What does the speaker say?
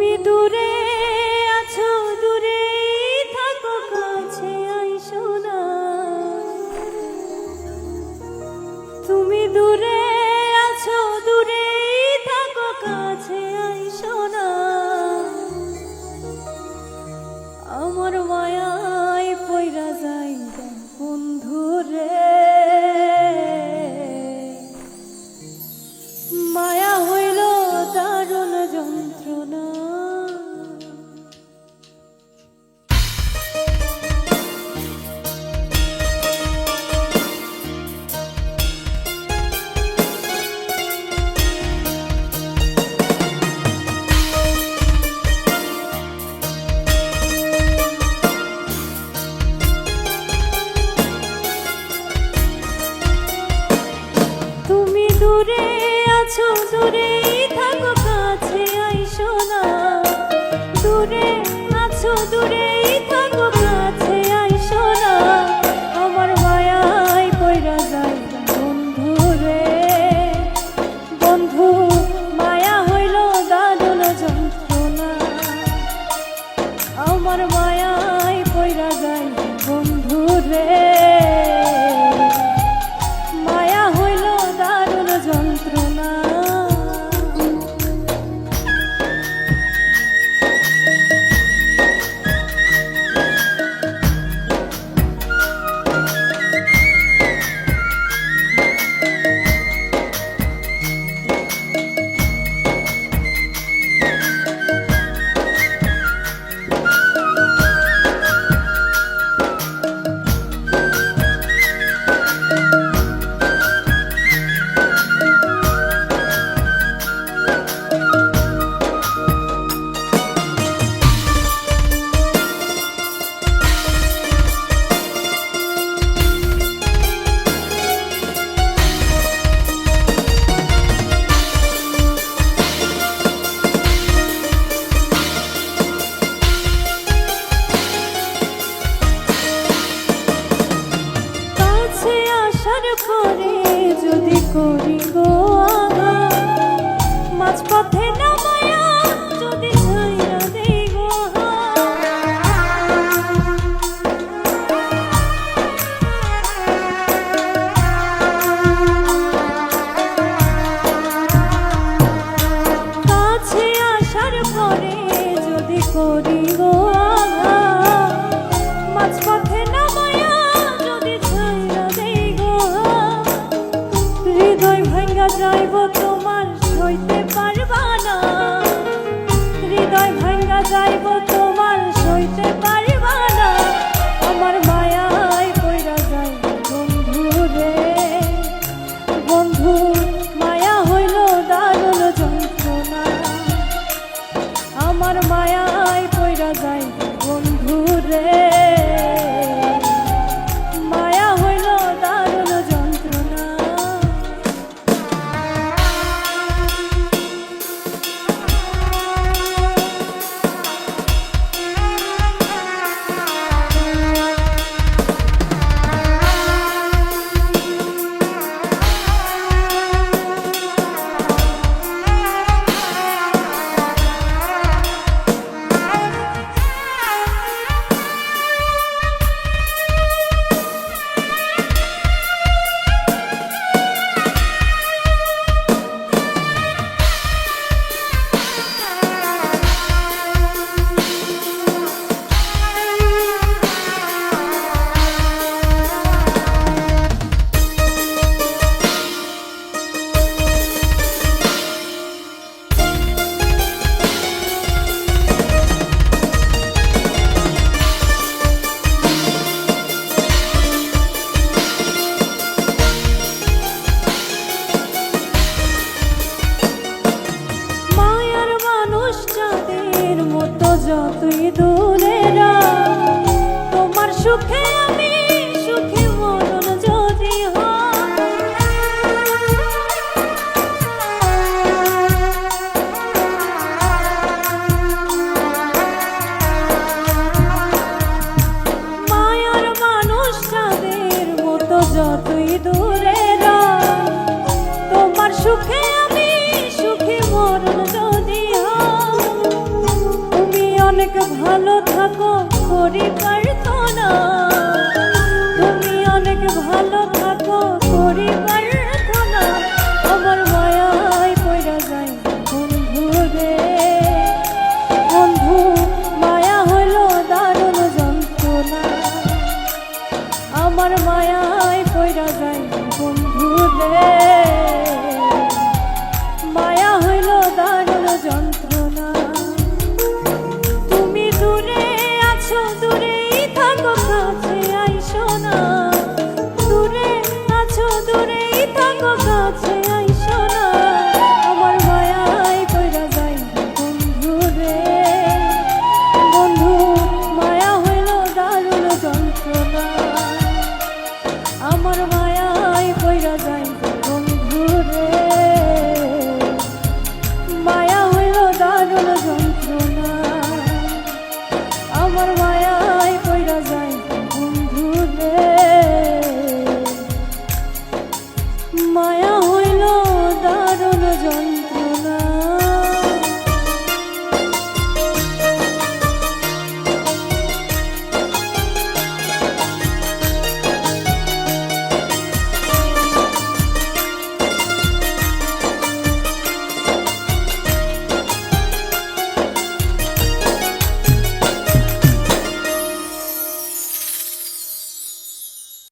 তুমি দূরে আছো দূরে থাকো কাছে আইসো না। তুমি দূরে দূরেই থাকো, কাছে আইসো না। দূরে আছো দূরেই থাকো, কাছে আইসো না। আমার মায়ায় কইরা যাই বন্ধু রে বন্ধু। রাজপথে Thank you. ফুলেরা তোমার সুখে ভালো থাকো পরিবার তো না।